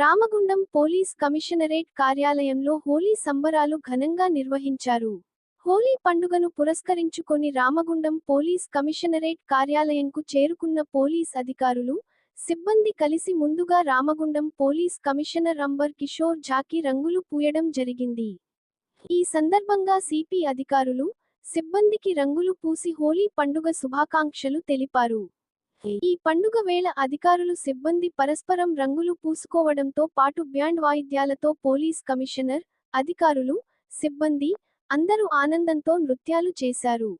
Ramagundam police commissionerate కార్యాలయంలో హోలీ సంబరాలు ఘనంగా నిర్వహించారు. హోలీ పండుగను పురస్కరించుకొని రామగుండం పోలీస్ కమిషనరేట్ కార్యాలయంకు చేరుకున్న పోలీస్ అధికారులు సిబ్బంది కలిసి ముందుగా Ramagundam police commissioner amber Kishore ఝాకి రంగులు పూయడం జరిగింది. ఈ సందర్భంగా సిపి అధికారులు సిబ్బందికి రంగులు పూసి హోలీ పండుగ శుభాకాంక్షలు తెలిపారు. ఈ పండుగ వేళ అధికారులు సిబ్బంది పరస్పరం రంగులు పూసుకోవడంతో పాటు బ్యాండ్ వాయిద్యాలతో పోలీస్ కమిషనర్ అధికారులు సిబ్బంది అందరూ ఆనందంతో నృత్యాలు చేశారు.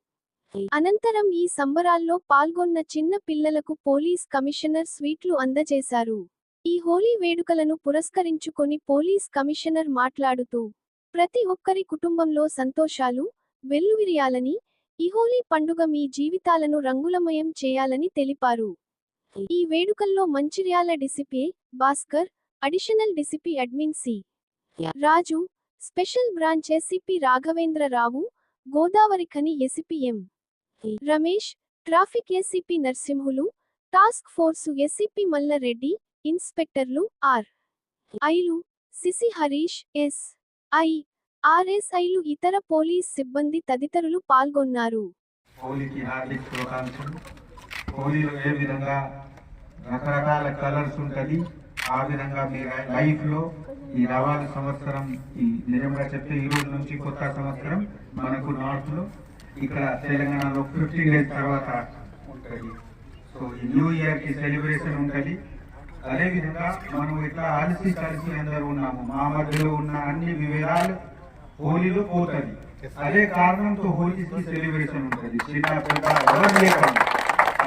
అనంతరం ఈ సంబరాల్లో పాల్గొన్న చిన్న పిల్లలకు పోలీస్ కమిషనర్ స్వీట్లు అందజేశారు. ఈ హోలీ వేడుకలను పురస్కరించుకొని పోలీస్ కమిషనర్ మాట్లాడుతూ ప్రతి ఒక్కరి కుటుంబంలో సంతోషాలు వెల్లువిరియాలని ఈ హోలీ పండుగ మీ జీవితాలను రంగులమయం చేయాలని తెలిపారు. ఈ వేడుకల్లో Mancherial DCP Bhaskar additional DCP admin C. Raju special branch ACP Raghavendra Rao Godavarikhani ACP M. Ramesh traffic ACP Narsimhulu task force ACP Mallareddy ఇన్స్పెక్టర్లు R. ఐలు సిసి హరీష్ ఎస్. ఐ. ఆర్ఎస్ఐలు ఇతర పోలీస్ సిబ్బంది తదితరులు పాల్గొన్నారు. హోలీకి హార్దిక శుభాకాంక్షలు హోలీలో ఏ విధంగా రకరకాల కలర్స్ ఉంటుంది ఆ విధంగా మీ లైఫ్లో ఈ రవాణా సంవత్సరం ఈ నిజంగా చెప్తే ఈ రోజు నుంచి కొత్త సంవత్సరం మనకు నార్త్లో ఇక్కడ తెలంగాణలో ఫిఫ్టీన్ డేస్ తర్వాత ఉంటుంది. సో ఈ న్యూ ఇయర్కి సెలబ్రేషన్ ఉంటుంది. అదేవిధంగా మనం ఇట్లా అలసి కలిసి అందరూ ఉన్నాము. మా మధ్యలో ఉన్న అన్ని విభేదాలు హోలీలో పోతుంది. అదే కారణంతో హోలీకి సెలబ్రేషన్ ఉంటుంది. చిన్న పెద్ద ఎవరు లేకుండా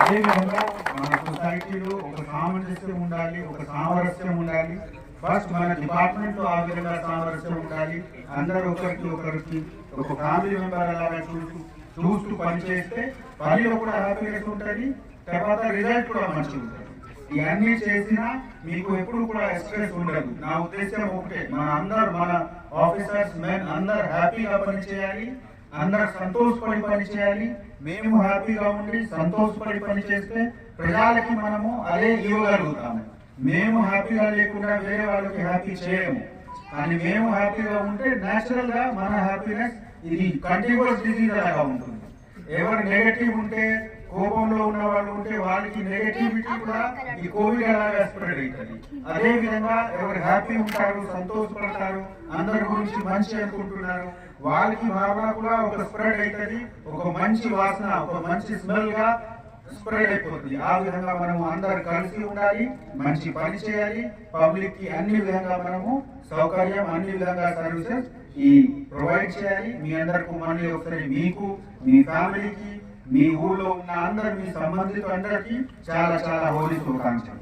అదే విధంగా మన సొసైటీలో ఒక సామరస్యం ఉండాలి ఒక సామరస్యం ఉండాలి. ఫస్ట్ మన డిపార్ట్మెంట్లో ఆ విధంగా సామరస్యం ఉండాలి. అందరూ ఒకరికి ఒకరికి ఒక ఫ్యామిలీ మెంబర్ అలాగా చూస్తూ చూస్తూ పనిచేస్తే పనిలో కూడా హ్యాపీనెస్ ఉంటుంది. తర్వాత రిజల్ట్ కూడా మంచిగా ఉంటుంది ఇవన్నీ చేసినా మీకు ఎప్పుడు కూడా ఎక్స్ప్రెస్ ఉండదు. నా ఉద్దేశం ఒకటే. మన అందరు మన ఆఫీసర్స్ మెన్ అందరు హ్యాపీగా పని చేయాలి. అందరు సంతోషపడి పని చేయాలి. మేము హ్యాపీగా ఉండి సంతోషపడి పని చేస్తే ప్రజలకి మనము అదే ఇవ్వగలుగుతాము. మేము హ్యాపీగా లేకుండా వేరే వాళ్ళకి హ్యాపీ చేయము. కానీ మేము హ్యాపీగా ఉంటే న్యాచురల్గా మన హ్యాపీనెస్ ఇది కంటిన్యూస్ డిజీజ్ లాగా ఉంటుంది. ఎవరు నెగటివ్ ఉంటే కోపంలో ఉన్న వాళ్ళు ఉంటే వాళ్ళకి నెగటివిటీ కూడా ఈ కోవిడ్ అలాగా స్ప్రెడ్ అవుతుంది? అదే విధంగా ఎవరు హ్యాపీ ఉంటారు సంతోషపడతారు అందరి గురించి మంచి అనుకుంటున్నారు వాళ్ళకి భావన కూడా ఒక స్ప్రెడ్ అవుతుంది ఒక మంచి వాసన ఒక మంచి స్మెల్గా స్ప్రెడ్ అయిపోతుంది. ఆ విధంగా మనము అందరు కలిసి ఉండాలి మంచి పని చేయాలి పబ్లిక్కి అన్ని విధంగా మనము సౌకర్యం అన్ని విధంగా సర్వీసెస్ ఈ ప్రొవైడ్ చేయాలి. మీ అందరికి మళ్ళీ ఒకసారి మీకు మీ ఫ్యామిలీకి మీ ఊర్లో ఉన్న అందరు మీ సంబంధిత చాలా చాలా హోలీ శుభాకాంక్షలు.